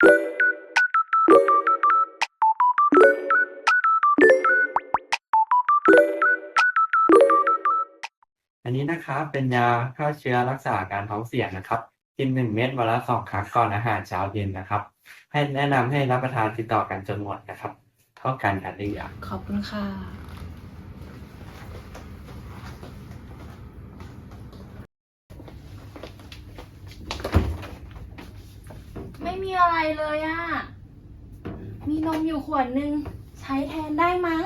อันนี้นะครับเป็นยาฆ่าเชื้อรักษาการท้องเสียนะครับ กินหนึ่งเม็ดวันละสองครั้งก่อนอาหารเช้าเย็นนะครับ ให้แนะนำให้รับประทานติดต่อกันจนหมดนะครับ เท่ากันกันได้ยาขอบคุณค่ะ ไม่มีอะไรเลยอะมีนมอยู่ขวดนึง ใช้แทนได้มั้ง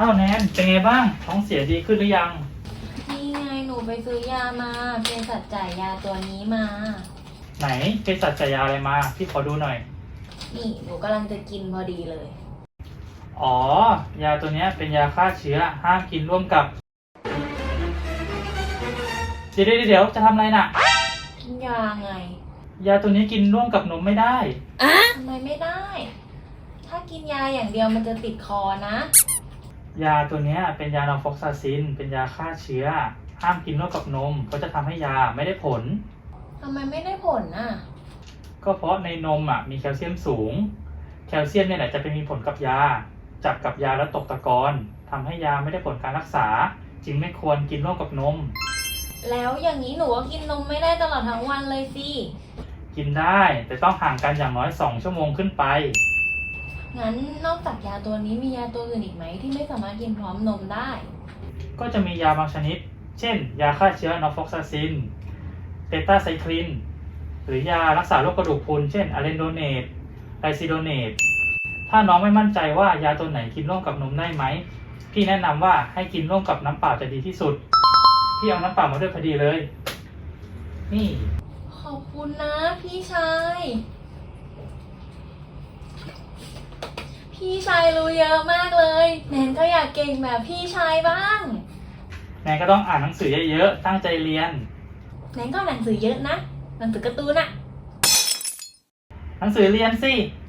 อ้าวแนนเป็นไงบ้าง ท้องเสียดีขึ้นหรือยัง นี่ไงหนูไปซื้อยามาเภสัชจ่ายยาตัวนี้มา ไหนเภสัชจ่ายยาอะไรมา พี่ขอดูหน่อย นี่หนูกำลังจะกินพอดีเลย อ๋อ ยาตัวเนี้ยเป็นยาฆ่าเชื้อ ห้ามกินร่วมกับเดี๋ยวเดี๋ยวเดี๋ยวจะทำอะไรน่ะ กินยาไงยาตัวนี้กินร่วมกับนมไม่ได้ ทำไมไม่ได้ ถ้ากินยาอย่างเดียวมันจะติดคอนะ ยาตัวเนี้ยเป็นยานอร์ฟอกซาซิน เป็นยาฆ่าเชื้อ ห้ามกินร่วมกับนมเพราะจะทำให้ยาไม่ได้ผล ทำไมไม่ได้ผลน่ะ ก็เพราะในนมอะมีแคลเซียมสูง แคลเซียมเนี่ยแหละจะไปมีผลกับยา จับกับยาแล้วตกตะกอนทำให้ยาไม่ได้ผลการรักษา จึงไม่ควรกินร่วมกับนม แล้วอย่างนี้หนูก็กินนมไม่ได้ตลอดทั้งวันเลยสิกินได้แต่ต้องห่างกันอย่างน้อย 2 ชั่วโมงขึ้นไป งั้นนอกจากยาตัวนี้มียาตัวอื่นอีกไหมที่ไม่สามารถกินพร้อมนมได้ ก็จะมียาบางชนิด เช่น ยาฆ่าเชื้อนอร์ฟอกซาซินเบต้าไซคลิน หรือยารักษาโรคกระดูกพรุน เช่นอะเลนโดเนตไลซิโดเนต ถ้าน้องไม่มั่นใจว่ายาตัวไหนกินร่วมกับนมได้ไหม พี่แนะนำว่าให้กินร่วมกับน้ำเปล่าจะดีที่สุด พี่เอาน้ำเปล่ามาด้วยพอดีเลย นี่ ขอบคุณนะพี่ชาย พี่ชายรู้เยอะมากเลย แนนก็อยากเก่งแบบพี่ชายบ้าง แนนก็ต้องอ่านหนังสือเยอะๆ ตั้งใจเรียน แนนก็อ่านหนังสือเยอะนะ หนังสือการ์ตูนอะหนังสือเรียนสิอ